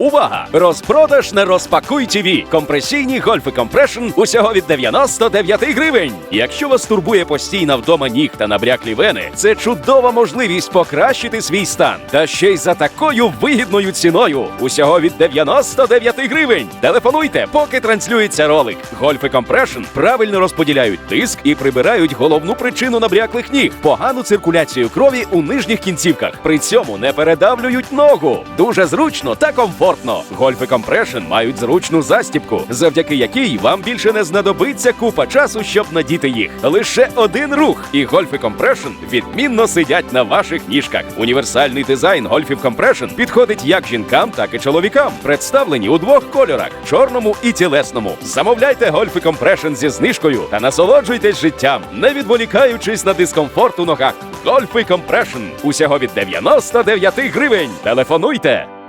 Увага! Розпродаж на розпакуй ТВ. Компресійні гольфи компрешн усього від 99 гривень. Якщо вас турбує постійна вдома ніг та набряклі вени, це чудова можливість покращити свій стан. Та ще й за такою вигідною ціною. Усього від 99 гривень. Телефонуйте, поки транслюється ролик. Гольфи компрешн правильно розподіляють тиск і прибирають головну причину набряклих ніг погану циркуляцію крові у нижніх кінцівках. При цьому не передавлюють ногу. Дуже зручно та комфортно. Гольфи компрешн мають зручну застібку, завдяки якій вам більше не знадобиться купа часу, щоб надіти їх. Лише один рух, і гольфи компрешн відмінно сидять на ваших ніжках. Універсальний дизайн гольфів компрешн підходить як жінкам, так і чоловікам. Представлені у двох кольорах чорному і тілесному. Замовляйте гольфи компрешн зі знижкою та насолоджуйтесь життям, не відволікаючись на дискомфорт у ногах. Гольфи компрешн усього від 99 гривень. Телефонуйте.